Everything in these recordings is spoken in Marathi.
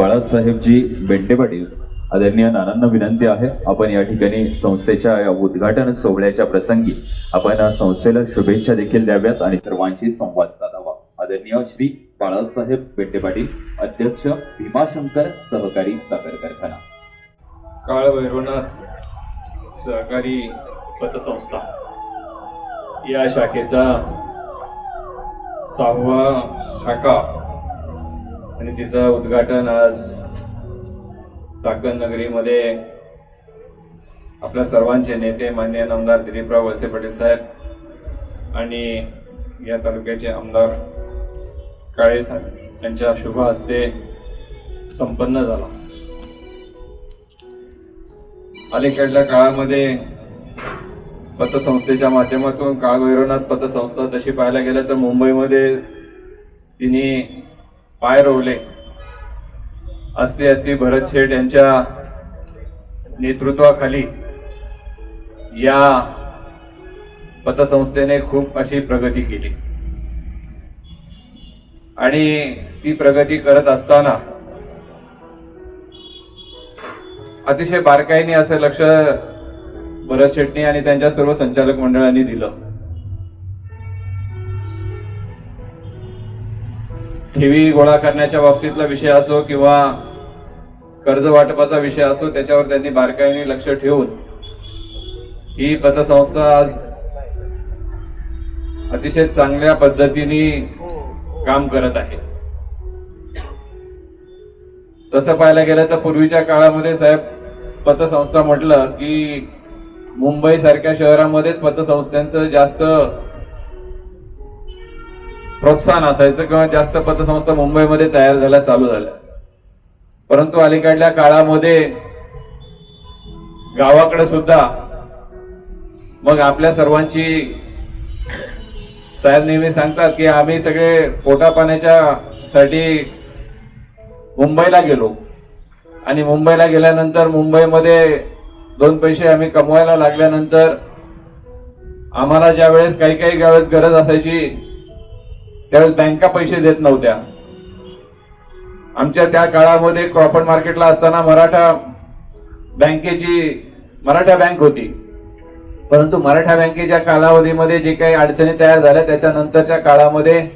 बाळासाहेबजी बेंडे पाटील आदरणीय नानांना विनंती आहे आपण या ठिकाणी संस्थेच्या या उद्घाटन सोहळ्याच्या प्रसंगी आपण संस्थेला शुभेच्छा देखील द्याव्यात आणि सर्वांशी संवाद साधावा. आदरणीय श्री बाळासाहेब बेंडे पाटील अध्यक्ष भीमाशंकर सहकारी साखर कारखाना. काळ भैरवनाथ सहकारी पतसंस्था. या शाखेचा सहावा शाखा आणि तिचं उद्घाटन आज चाकण नगरीमध्ये आपल्या सर्वांचे नेते मान्य आमदार दिलीपराव वळसे पाटील साहेब आणि या तालुक्याचे आमदार काळे साहेब यांच्या शुभ हस्ते संपन्न झाला. अलीकडल्या काळामध्ये पतसंस्थेच्या माध्यमातून काळभैरवनाथ पतसंस्था तशी पाहायला गेलं तर मुंबईमध्ये तिने पाय रोवले. असती असती भरत शेठ यांच्या नेतृत्वाखाली या पतसंस्थेने खूप अशी प्रगती केली. आणि ती प्रगती करत असताना अतिशय बारकाईने असं लक्ष भरत शेट्टी आणि त्यांच्या सर्व संचालक मंडळांनी दिलं. ठेवी गोळा करण्याच्या बाबतीतला विषय असो किंवा कर्ज वाटपाचा विषय असो त्याच्यावर त्यांनी बारकाईने लक्ष ठेवून ही पतसंस्था आज अतिशय चांगल्या पद्धतीने काम करत आहे. तसं पाहायला गेलं तर पूर्वीच्या काळामध्ये साहेब पतसंस्था म्हटलं की मुंबई सारख्या शहरामध्येच पतसंस्थांचं जास्त प्रोत्साहन असायचं किंवा जास्त पतसंस्था मुंबईमध्ये तयार झाल्या चालू झाल्या. परंतु अलीकडल्या काळामध्ये गावाकडे सुद्धा मग आपल्या सर्वांची साहेब नेहमी सांगतात की आम्ही सगळे पोटापाण्याच्या साठी मुंबईला गेलो. आणि मुंबईला गेल्यानंतर मुंबईमध्ये दोन पैसे आम्ही कमवायला लागल्यानंतर आम्हाला ज्यावेळेस काही काही ज्यावेळेस गरज असायची त्यावेळेस बँका पैसे देत नव्हत्या. आमच्या त्या काळामध्ये क्रॉफर्ड मार्केटला असताना मराठा बँकेची मराठा बँक होती. परंतु मराठा बँकेच्या कालावधीमध्ये जे काही अडचणी तयार झाल्या त्याच्यानंतरच्या काळामध्ये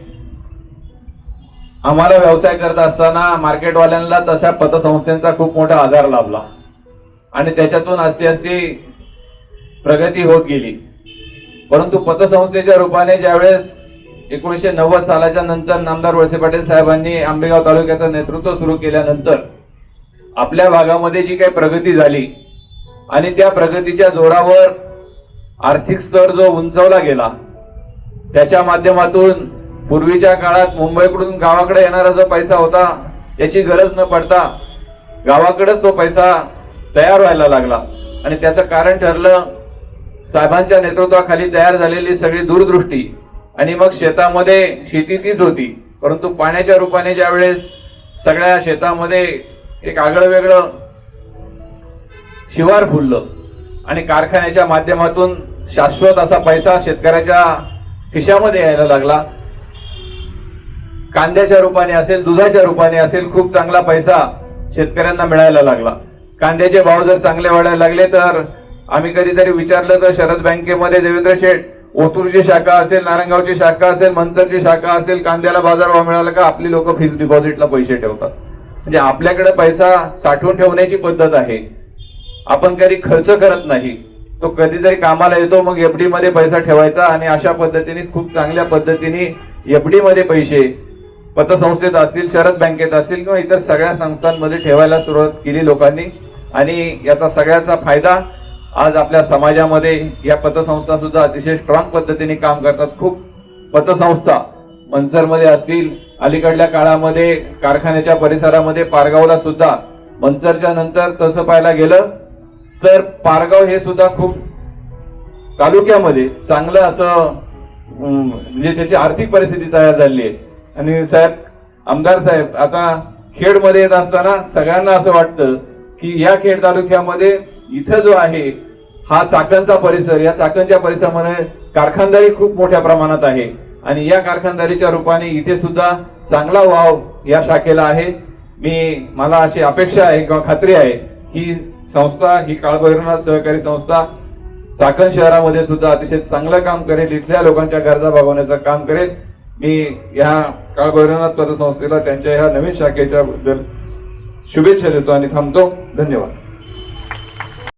आम्हाला व्यवसाय करत असताना मार्केटवाल्यांना तशा पतसंस्थेचा खूप मोठा आधार लाभला. आणि त्याच्यातून असती असती प्रगती होत गेली. परंतु पतसंस्थेच्या रूपाने ज्यावेळेस एकोणीसशे नव्वद सालाच्या नंतर नामदार वळसे पाटील साहेबांनी आंबेगाव तालुक्याचं नेतृत्व सुरू केल्यानंतर आपल्या भागामध्ये जी काही प्रगती झाली आणि त्या प्रगतीच्या जोरावर आर्थिक स्तर जो उंचवला गेला त्याच्या माध्यमातून पूर्वीच्या काळात मुंबईकडून गावाकडे येणारा जो पैसा होता त्याची गरज न पडता गावाकडेच तो पैसा तयार व्हायला लागला. आणि त्याचं कारण ठरलं साहेबांच्या नेतृत्वाखाली तयार झालेली सगळी दूरदृष्टी आणि मग शेतामध्ये शेती तीच होती. परंतु पाण्याच्या रूपाने ज्या वेळेस सगळ्या शेतामध्ये एक आगळं वेगळं शिवार फुललं आणि कारखान्याच्या माध्यमातून शाश्वत असा पैसा शेतकऱ्याच्या खिशामध्ये यायला लागला. कांद्याच्या रूपाने असेल दुधाच्या रूपाने असेल खूप चांगला पैसा शेतकऱ्यांना मिळायला लागला. कांद्याचे भाव जर चांगले वाढायला लागले तर आम्ही कधीतरी विचारलं तर शरद बँकेमध्ये देवेंद्र शेठ ओतूरची शाखा असेल नारायणगावची शाखा असेल मंचरची शाखा असेल कांद्याला बाजारभाव मिळाला का आपली लोक फिक्स डिपॉझिटला पैसे ठेवतात. म्हणजे आपल्याकडे पैसा साठवून ठेवण्याची पद्धत आहे. आपण कधी खर्च करत नाही. तो कधीतरी कामाला येतो मग एफडी मध्ये पैसा ठेवायचा आणि अशा पद्धतीने खूप चांगल्या पद्धतीने एफडी मध्ये पैसे पतसंस्थेत असतील शरद बँकेत असतील किंवा इतर सगळ्या संस्थांमध्ये ठेवायला सुरुवात केली लोकांनी. आणि याचा सगळ्याचा फायदा आज आपल्या समाजामध्ये या पतसंस्था सुद्धा अतिशय स्ट्रॉंग पद्धतीने काम करतात. खूप पतसंस्था मनसरमध्ये असतील अलीकडल्या काळामध्ये कारखान्याच्या परिसरामध्ये पारगावला सुद्धा मनसरच्या नंतर तसं पाहायला गेलं तर पारगाव हे सुद्धा खूप तालुक्यामध्ये चांगलं असं म्हणजे त्याची आर्थिक परिस्थिती तयार झाली आहे. आणि साहेब आमदार साहेब आता खेडमध्ये येत असताना सगळ्यांना असं वाटतं की या खेड तालुक्यामध्ये इथं जो आहे हा चाकणचा परिसर या चाकणच्या परिसरामध्ये कारखानदारी खूप मोठ्या प्रमाणात आहे. आणि या कारखानदारीच्या रूपाने इथे सुद्धा चांगला वाव या शाखेला आहे. मी मला अशी अपेक्षा आहे किंवा खात्री आहे ही संस्था ही काळभैरवनाथ सहकारी संस्था चाकण शहरामध्ये सुद्धा अतिशय चांगलं काम करेल इथल्या लोकांच्या गरजा भागवण्याचं काम करेल. मी या काळभैरवनाथ पतसंस्थेला त्यांच्या ह्या नवीन शाखेच्या बद्दल शुभेच्छा देतो आणि थांबतो. धन्यवाद.